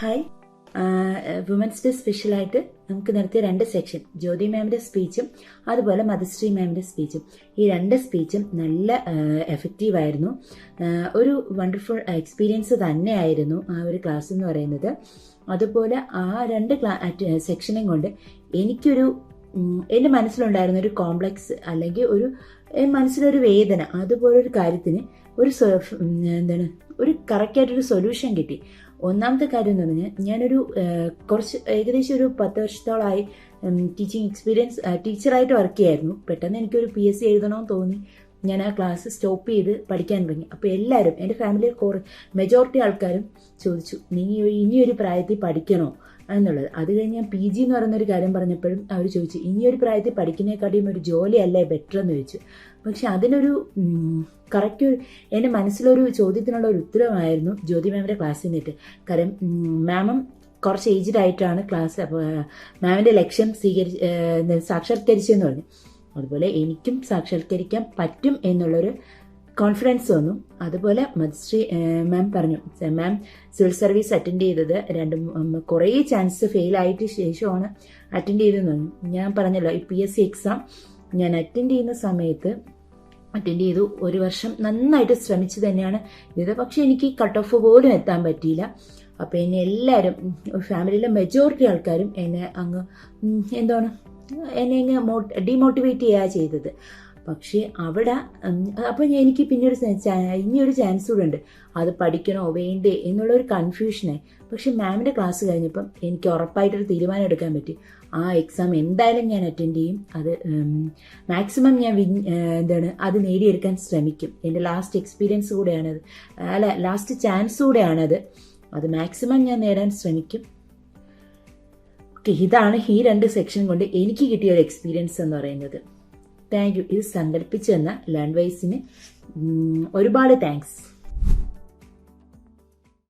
Hi women's day സ്പെഷ്യലായിട്ട് നമുക്ക് നടത്തിയ രണ്ട് സെക്ഷൻ ജ്യോതി മാമിന്റെ സ്പീച്ചും അതുപോലെ മധുശ്രീ മാമിന്റെ സ്പീച്ചും ഈ രണ്ട് സ്പീച്ചും നല്ല എഫക്റ്റീവ് ആയിരുന്നു. ഒരു വണ്ടർഫുൾ എക്സ്പീരിയൻസ് തന്നെയായിരുന്നു ആ ഒരു ക്ലാസ് എന്ന് പറയുന്നത്. അതുപോലെ ആ രണ്ട് സെക്ഷനും കൊണ്ട് എനിക്കൊരു എന്റെ മനസ്സിലുണ്ടായിരുന്ന ഒരു കോംപ്ലക്സ് അല്ലെങ്കിൽ ഒരു മനസ്സിലൊരു വേദന അതുപോലൊരു കാര്യത്തിന് ഒരു എന്താണ് ഒരു കറക്റ്റായിട്ടൊരു സൊല്യൂഷൻ കിട്ടി. ഒന്നാമത്തെ കാര്യം എന്ന് പറഞ്ഞാൽ ഞാനൊരു കുറച്ച് ഏകദേശം ഒരു പത്ത് വർഷത്തോളമായി ടീച്ചിങ് എക്സ്പീരിയൻസ് ടീച്ചറായിട്ട് വർക്ക് ചെയ്യായിരുന്നു. പെട്ടെന്ന് എനിക്കൊരു പി എസ് സി എഴുതണമെന്ന് തോന്നി. ഞാൻ ആ ക്ലാസ് സ്റ്റോപ്പ് ചെയ്ത് പഠിക്കാൻ തുടങ്ങി. അപ്പോൾ എല്ലാവരും എന്റെ ഫാമിലിയിൽ കുറേ മെജോറിറ്റി ആൾക്കാരും ചോദിച്ചു നീ ഇനിയൊരു പ്രായത്തിൽ പഠിക്കണോ? എന്നുള്ളത്. അത് കഴിഞ്ഞ് ഞാൻ പി ജി എന്ന് പറയുന്നൊരു കാര്യം പറഞ്ഞപ്പോഴും അവർ ചോദിച്ചു ഇനിയൊരു പ്രായത്തിൽ പഠിക്കുന്നതിനെക്കാട്ടിയും ഒരു ജോലിയല്ലേ ബെറ്റർ എന്ന് ചോദിച്ചു. പക്ഷെ അതിനൊരു കറക്റ്റ് ഒരു എന്റെ മനസ്സിലൊരു ചോദ്യത്തിനുള്ള ഒരു ഉത്തരമായിരുന്നു ജ്യോതി മാമിന്റെ ക്ലാസ്സിൽ നിന്നിട്ട് കാര്യം മാമും കുറച്ച് ഏജ്ഡ് ആയിട്ടാണ് ക്ലാസ് മാമിന്റെ ലക്ഷ്യം സ്വീകരിച്ച് സാക്ഷാത്കരിച്ചെന്ന് പറഞ്ഞു. അതുപോലെ എനിക്കും സാക്ഷാത്കരിക്കാൻ പറ്റും എന്നുള്ളൊരു കോൺഫിഡൻസ് വന്നു. അതുപോലെ മധുശ്രീ മാം പറഞ്ഞു മാം സിവിൽ സർവീസ് അറ്റൻഡ് ചെയ്തത് രണ്ട് കുറേ ചാൻസ് ഫെയിൽ ആയിട്ട് ശേഷമാണ് അറ്റൻഡ് ചെയ്തതെന്ന് പറഞ്ഞു. ഞാൻ പറഞ്ഞല്ലോ ഈ പി എസ് സി എക്സാം ഞാൻ അറ്റൻഡ് ചെയ്യുന്ന സമയത്ത് അറ്റൻഡ് ചെയ്തു. ഒരു വർഷം നന്നായിട്ട് ശ്രമിച്ചു തന്നെയാണ് ഇത് പക്ഷെ എനിക്ക് കട്ട് ഓഫ് പോലും എത്താൻ പറ്റിയില്ല. അപ്പോൾ എന്നെ എല്ലാവരും ഫാമിലിയിലെ മെജോറിറ്റി ആൾക്കാരും എന്നെ അങ്ങ് എന്താണ് എന്നെ ഇങ്ങ് മോട്ട് ഡിമോട്ടിവേറ്റ് ചെയ്യുക ചെയ്തത്. പക്ഷേ അവിടെ അപ്പം അപ്പോൾ എനിക്ക് പിന്നെ ഒരു ഇനിയൊരു ചാൻസ് കൂടെ ഉണ്ട്. അത് പഠിക്കണോ വേണ്ടേ എന്നുള്ള ഒരു കൺഫ്യൂഷനായി പക്ഷെ മാമിന്റെ ക്ലാസ് കഴിഞ്ഞപ്പം എനിക്ക് ഉറപ്പായിട്ടൊരു തീരുമാനം എടുക്കാൻ പറ്റി. ആ എക്സാം എന്തായാലും ഞാൻ അറ്റൻഡ് ചെയ്യും. അത് മാക്സിമം ഞാൻ എന്താണ് അത് നേടിയെടുക്കാൻ ശ്രമിക്കും. എന്റെ ലാസ്റ്റ് എക്സ്പീരിയൻസ് കൂടെയാണത്. അല്ല ലാസ്റ്റ് ചാൻസ് കൂടെയാണത്. അത് മാക്സിമം ഞാൻ നേടാൻ ശ്രമിക്കും. ഇതാണ് ഈ രണ്ട് സെക്ഷൻ കൊണ്ട് എനിക്ക് കിട്ടിയ ഒരു എക്സ്പീരിയൻസ് എന്ന് പറയുന്നത്. താങ്ക് യു ഇത് സംഘടിപ്പിച്ചു തന്ന ലേൺ വൈസിന് ഒരുപാട് താങ്ക്സ്.